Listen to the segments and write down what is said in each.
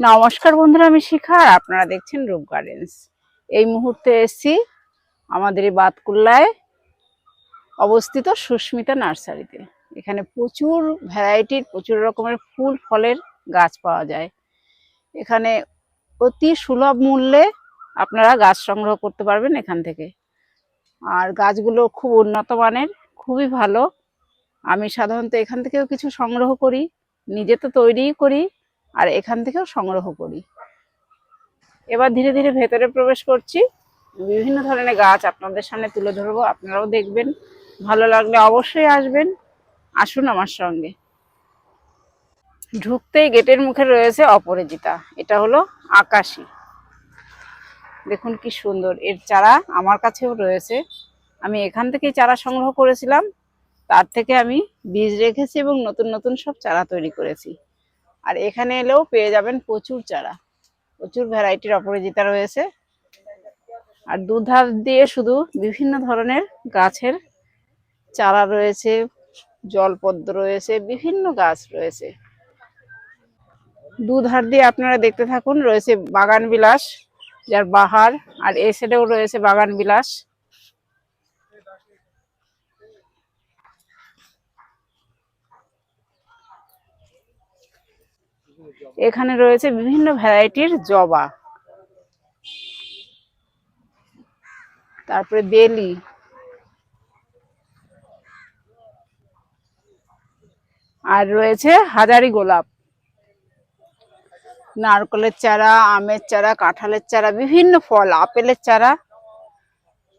নমস্কার বন্ধুরা, আমি শিখা, আর আপনারা দেখছেন রূপ গার্ডেন্স। এই মুহূর্তে এসেছি আমাদের এই বাতকুল্লায় অবস্থিত সুস্মিতা নার্সারিতে। এখানে প্রচুর ভ্যারাইটির, প্রচুর রকমের ফুল, ফলের গাছ পাওয়া যায়। এখানে অতি সুলভ মূল্যে আপনারা গাছ সংগ্রহ করতে পারবেন এখান থেকে। আর গাছগুলো খুব উন্নত মানের, খুবই ভালো। আমি সাধারণত এখান থেকেও কিছু সংগ্রহ করি, নিজে তো তৈরিই করি। আর এখান থেকেও সংগ্রহ করি। এবার ধীরে ধীরে ভেতরে প্রবেশ করছি। বিভিন্ন ধরনের গাছ আপনাদের সামনে তুলে ধরবো, আপনারাও দেখবেন। ভালো লাগলে অবশ্যই আসবেন। আসুন আমার সঙ্গে। ঢুকতেই গেটের মুখে রয়েছে অপরাজিতা। এটা হলো আকাশি। দেখুন কি সুন্দর। এর চারা আমার কাছেও রয়েছে। আমি এখান থেকেই চারা সংগ্রহ করেছিলাম। তার থেকে আমি বীজ রেখেছি এবং নতুন নতুন সব চারা তৈরি করেছি। আর এখানে এলেও পেয়ে যাবেন প্রচুর চারা। প্রচুর ভ্যারাইটির অপরাজিতা রয়েছে। আর দুধার দিয়ে শুধু বিভিন্ন ধরনের গাছের চারা রয়েছে, জলপদ্ম রয়েছে, বিভিন্ন গাছ রয়েছে। দুধার দিয়ে আপনারা দেখতে থাকুন, রয়েছে বাগান বিলাস যার বাহার, আর এ সাইডেও রয়েছে বাগান বিলাস এখানে রয়েছে বিভিন্ন ভ্যারাইটির জবা। তারপরে বেলি। আর রয়েছে হাজারি গোলাপ। নারকেলের চারা, আমের চারা, কাঁঠালের চারা, বিভিন্ন ফল, আপেলের চারা,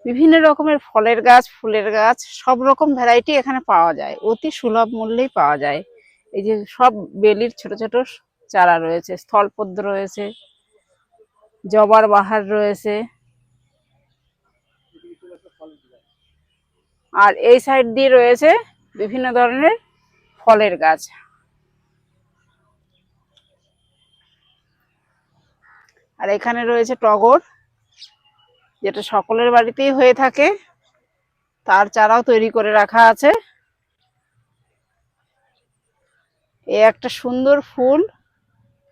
বিভিন্ন রকমের ফলের গাছ, ফুলের গাছ, সব রকম ভ্যারাইটি এখানে পাওয়া যায়। অতি সুলভ মূল্যেই পাওয়া যায়। এই যে সব বেলির ছোট ছোট চারা রয়েছে, স্থলপদ্ম রয়েছে, জবার বাহার রয়েছে। আর এই সাইড দিয়ে রয়েছে বিভিন্ন ধরনের ফলের গাছ। আর এখানে রয়েছে টগর, যেটা সকলের বাড়িতেই হয়ে থাকে। তার চারাও তৈরি করে রাখা আছে। এ একটা সুন্দর ফুল।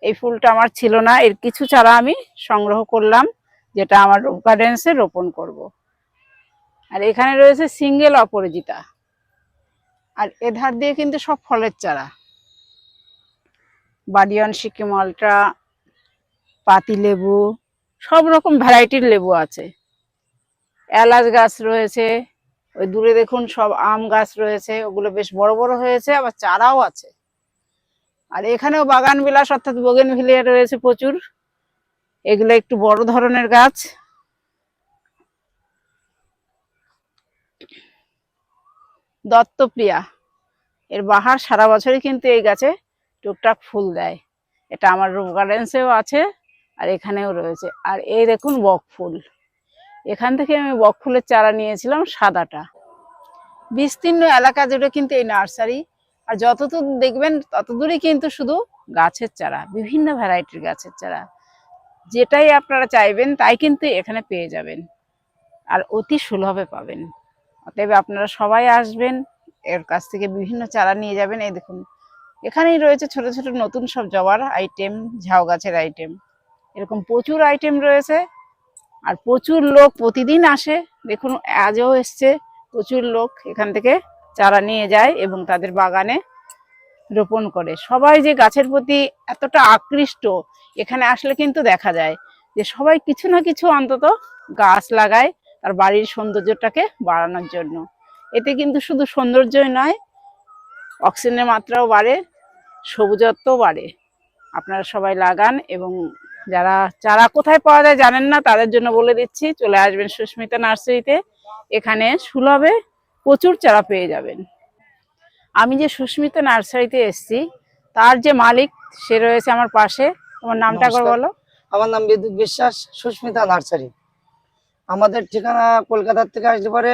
এই ফুলটা আমার ছিল না। এর কিছু চারা আমি সংগ্রহ করলাম, যেটা আমার গার্ডেন্সে রোপণ করব। আর এখানে রয়েছে সিঙ্গেল অপরাজিতা। আর এধার দিয়ে কিন্তু সব ফলের চারা। বাডিয়ান সিকিম আলট্রা, পাতি লেবু, সব রকম ভ্যারাইটির লেবু আছে। এলাচ গাছ রয়েছে, ওই দূরে দেখুন সব আম গাছ রয়েছে, ওগুলো বেশ বড় বড় হয়েছে, আবার চারাও আছে। আর এখানেও বাগান বিলাস, অর্থাৎ বগেন ভিলিয়া রয়েছে প্রচুর। এগুলো একটু বড় ধরনের গাছ। দত্তপ্রিয়া, এর বাহার সারা বছরই কিন্তু এই গাছে টুকটাক ফুল দেয়। এটা আমার রূপ গার্ডেন্সেও আছে আর এখানেও রয়েছে। আর এই দেখুন বক ফুল। এখান থেকে আমি বক ফুলের চারা নিয়েছিলাম সাদাটা। বিস্তীর্ণ এলাকা জুড়ে কিন্তু এই নার্সারি আর যতদূর দেখবেন, ততদূরই কিন্তু শুধু গাছের চারা, বিভিন্ন ভ্যারাইটির গাছের চারা। যেটাই আপনারা চাইবেন, তাই কিন্তু এখানে পেয়ে যাবেন। আর অতি সুলভে পাবেন। অতএব আপনারা সবাই আসবেন, এর কাছ থেকে বিভিন্ন চারা নিয়ে যাবেন। এই দেখুন, এখানেই রয়েছে ছোট ছোট নতুন সব জবার আইটেম ঝাউ গাছের আইটেম এরকম প্রচুর আইটেম রয়েছে। আর প্রচুর লোক প্রতিদিন আসে। দেখুন, আজও এসছে প্রচুর লোক এখান থেকে। চারা নিয়ে যায় এবং তাদের বাগানে রোপণ করে। সবাই যে গাছের প্রতি এতটা আকৃষ্ট, এখানে আসলে কিন্তু দেখা যায় যে সবাই কিছু না কিছু অন্তত গাছ লাগায় তার বাড়ির সৌন্দর্যটাকে বাড়ানোর জন্য। এতে কিন্তু শুধু সৌন্দর্যই নয়, অক্সিজেনের মাত্রাও বাড়ে, সবুজত্বও বাড়ে। আপনারা সবাই লাগান এবং যারা চারা কোথায় পাওয়া যায় জানেন না, তাদের জন্য বলে দিচ্ছি, চলে আসবেন সুস্মিতা নার্সারিতে। এখানে সুলভে প্রচুর চারা পেয়ে যাবেন। আমি যে সুস্মিতা নার্সারিতে এসেছি তার যে মালিক সে রয়েছে আমার পাশে। তোমার নামটা করে বলো। আমার নাম বিদ্যুৎ বিশ্বাস সুস্মিতা নার্সারি। আমাদের ঠিকানা কলকাতার থেকে আসলে পরে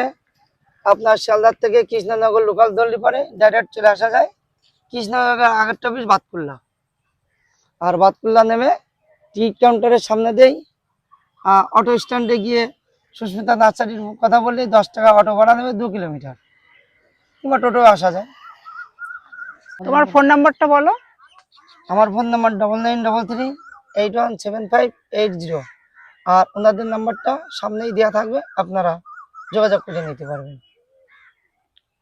আপনার শিয়ালদার থেকে কৃষ্ণনগর লোকাল ধরলে পরে ডাইরেক্ট চলে আসা যায়। কৃষ্ণনগর আগের টপিস বাতকুল্লা। আর বাতকুল্লা নেমে টিকিট কাউন্টারের সামনে দেই অটো স্ট্যান্ডে গিয়ে সুস্মিতা নার্সারির কথা বললে দশ টাকা অটো ভাড়া নেবে দু কিলোমিটার। কিংবা টোটো আসা যায়। তোমার ফোন নাম্বারটা বলো। আমার phone number double nine double three eight one seven five eight zero আর ওনাদের নাম্বারটা সামনেই দেওয়া থাকবে আপনারা যোগাযোগ করে নিতে পারবেন।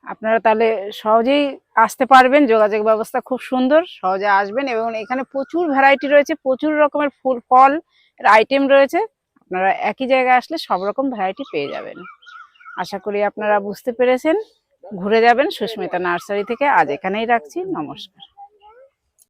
আপনারা তাহলে সহজেই আসতে পারবেন। যোগাযোগ ব্যবস্থা খুব সুন্দর সহজে আসবেন এবং এখানে প্রচুর ভ্যারাইটি রয়েছে প্রচুর রকমের ফুল ফল আইটেম রয়েছে। আপনারা একই জায়গায় আসলে সব রকম ভ্যারাইটি পেয়ে যাবেন। আশা করি আপনারা বুঝতে পেরেছেন। ঘুরে যাবেন সুস্মিতা নার্সারি থেকে। আজ এখানেই রাখছি। নমস্কার।